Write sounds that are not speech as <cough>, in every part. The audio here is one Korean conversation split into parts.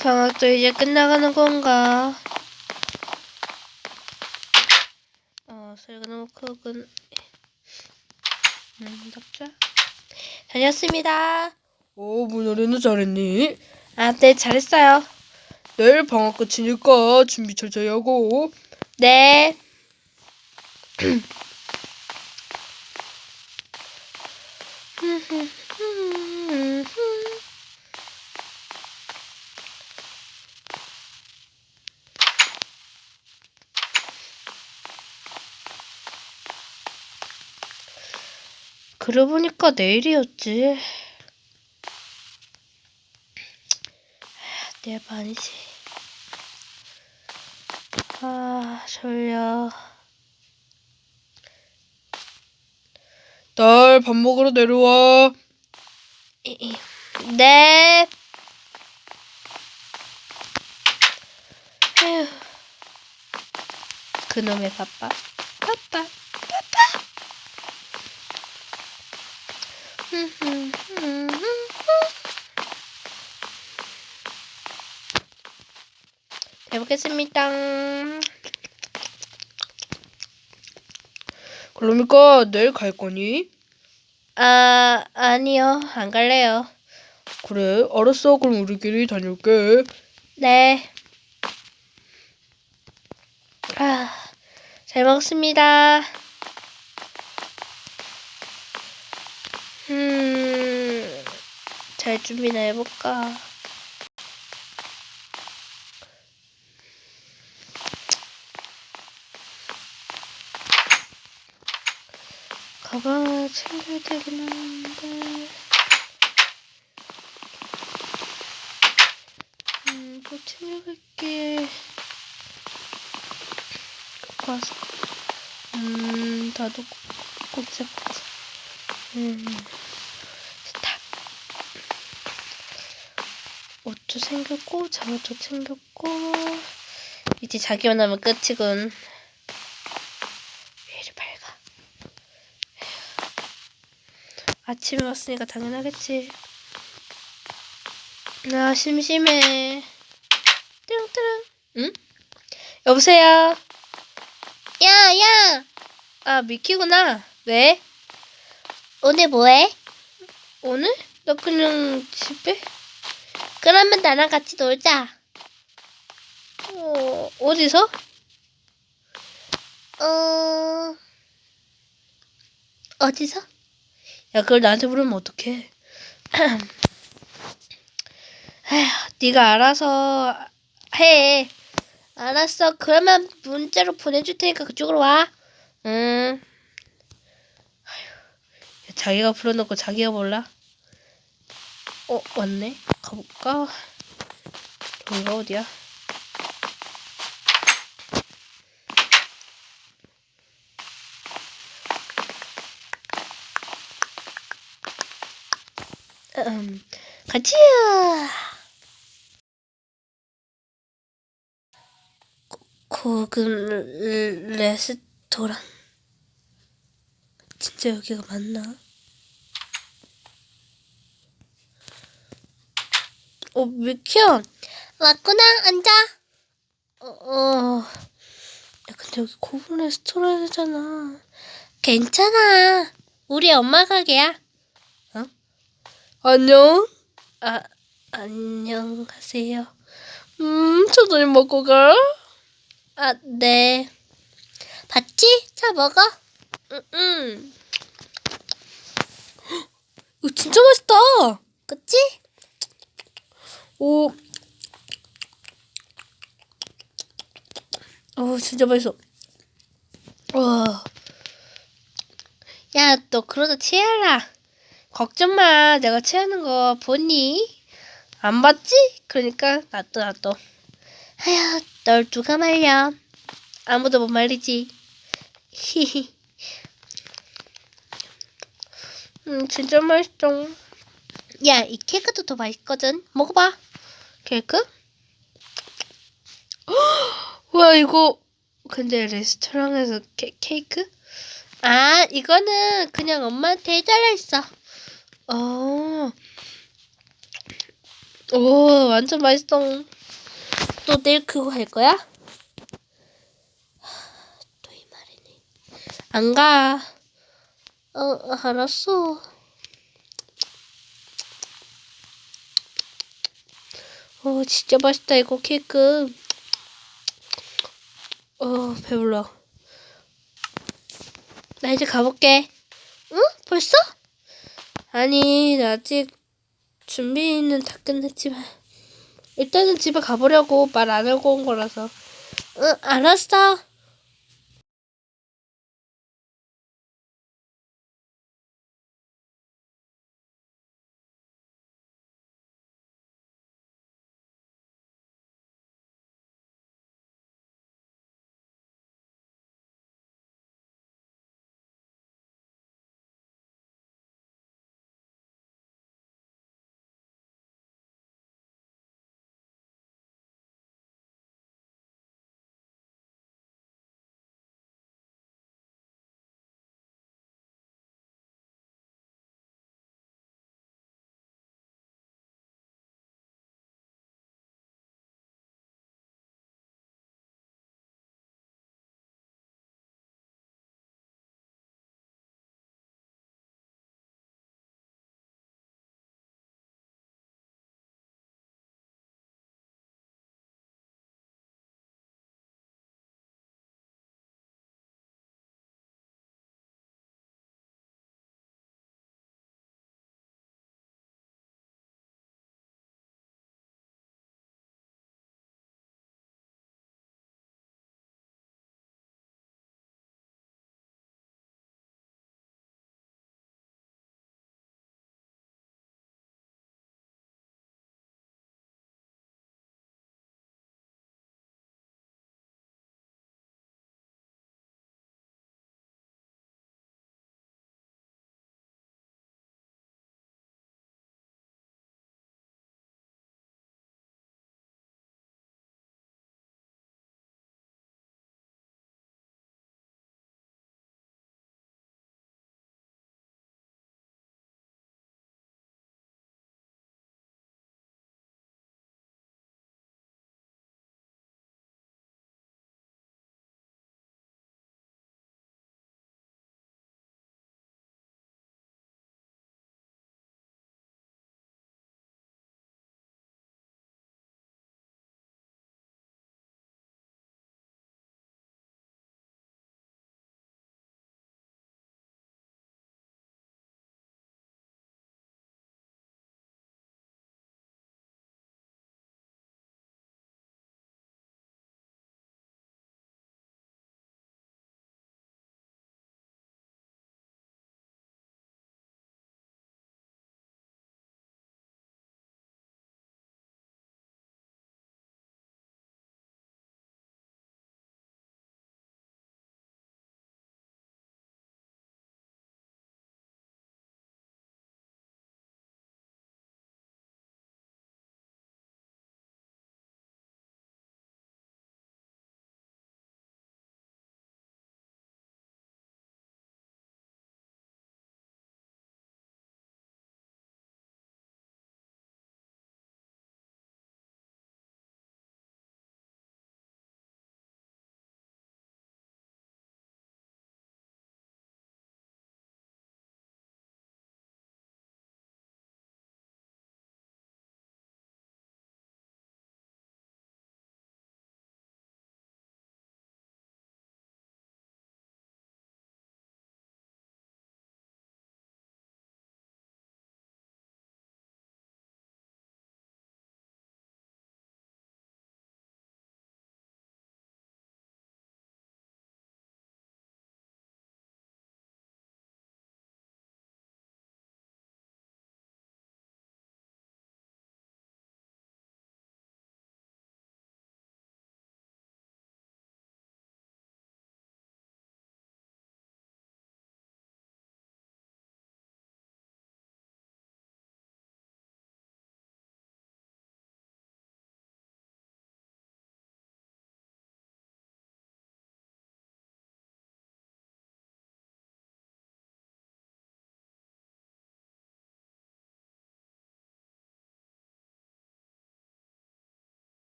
방학도 이제 끝나가는 건가? 어, 소리가 너무 크군. 음, 덕자. 다녔습니다. 어, 문어리는 잘했니? 아, 네, 잘했어요. 내일 방학 끝이니까 준비 철저히 하고. 네. <clears throat> 그러고 보니까 내일이었지. 아, 내일 반이지. 아, 졸려. 딸, 밥 먹으러 내려와. 네. 휴. 그놈의. 바빠. 바빠. <laughs> 해보겠습니다. 그러니까 내일 갈 거니? 아, 아니요. 안 갈래요. 그래, 알았어. 그럼 우리끼리 다녀올게. 네. 아, 잘 먹었습니다. 음, 잘 준비나 해볼까? 가방을 챙겨야 되긴 하는데. 음, 뭐 챙겨갈게. 와서. 음, 나도 꽂자, 꽂자. 음, 좋다. 옷도 챙겼고, 잠옷도 챙겼고. 이제 자기만 하면 끝이군. 왜 이리 밝아? 아침에 왔으니까 당연하겠지. 아, 심심해. 띠롱띠롱. 응? 여보세요? 야, 야! 아, 미키구나. 왜? 오늘 뭐해? 오늘? 나 그냥 집에? 그러면 나랑 같이 놀자. 어, 어디서? 어, 어디서? 야, 그걸 나한테 물으면 어떡해. <clears throat> 에휴, 네가 알아서 해. 알았어. 그러면 문자로 보내줄 테니까 그쪽으로 와. 응. 자기가 풀어놓고 자기가 몰라. 어, 왔네. 가볼까? 여기가 어디야? 음, 같이. 고급 레스토랑. 진짜 여기가 맞나? 어, 미키야. 왔구나, 앉아. 어, 어. 야, 근데 여기 고급 레스토랑이잖아. 괜찮아. 우리 엄마 가게야. 어? 안녕. 아, 안녕하세요. 음, 저녁 먹고 가. 아, 네. 봤지? 자, 먹어. 응, 응. 이거 진짜 맛있다. 그치? 오. 어, 진짜 맛있어. 와. 야, 너 그러다 체할라. 걱정 마. 내가 체하는 거 보니? 안 봤지? 그러니까 놔둬 놔둬. 아휴, 널 누가 말려? 아무도 못 말리지. 히히. 음, 진짜 맛있어. 야, 이 케이크도 더 맛있거든. 먹어봐. 케이크? <gasps> 와, 이거 근데 레스토랑에서 케, 케이크? 아, 이거는 그냥 엄마한테 해달라 했어. 어. 오, 완전 맛있어. 또 내일 그거 할 거야? 또 이 말이네. 안 가. 어, 알았어. 오, 진짜 맛있다, 이거 케이크. 어, 배불러. 나 이제 가볼게. 응? 벌써? 아니, 나 아직 준비는 다 끝냈지만. 일단은 집에 가보려고 말 안 하고 온 거라서. 응, 알았어.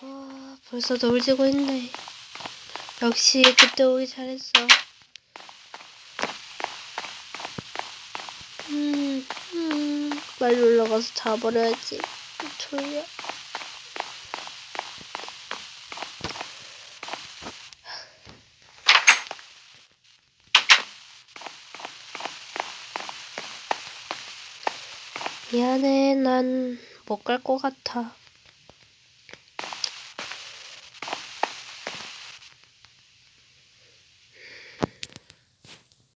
와, 벌써 노을 지고 있네. 역시 그때 오기 잘했어. 음, 음, 빨리 올라가서 자버려야지. 졸려. 미안해, 난 못 갈 것 같아.